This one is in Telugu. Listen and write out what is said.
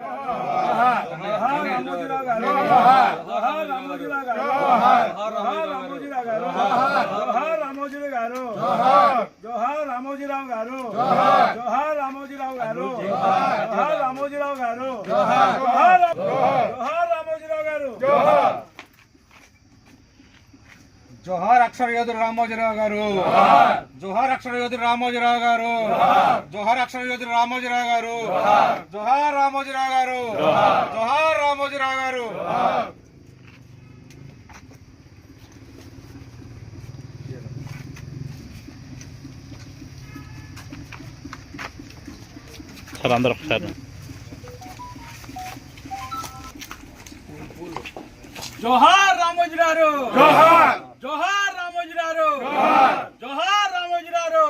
జోహార్ రామోజీరావు గారు జోహార్ రామోజీరావు గారు జోహార్ రామోజీరావు గారు జోహార్ రామోజీరావు గారు జోహార్ రామోజీరావు గారు జోహార్ రామోజీరావు గారు జోహార్ రామోజీరావు గారు జోహార్ జోహార్ రామోజీరావు గారు జోహార్ అక్షర యోధుడు రామోజీరావు గారు. జోహార్. అక్షర యోధుడు రామోజీరావు గారు. జోహార్. అక్షర యోధుడు రామోజీరావు గారు. జోహార్. రామోజీరావు గారు. జోహార్. రామోజీరావు గారు. సార్ అందరూ ఒకసారి జోహార్ రామోజీరావు జోహార్ జోహార్ రామోజీరావు జోహార్ Ramoji Rao okay sir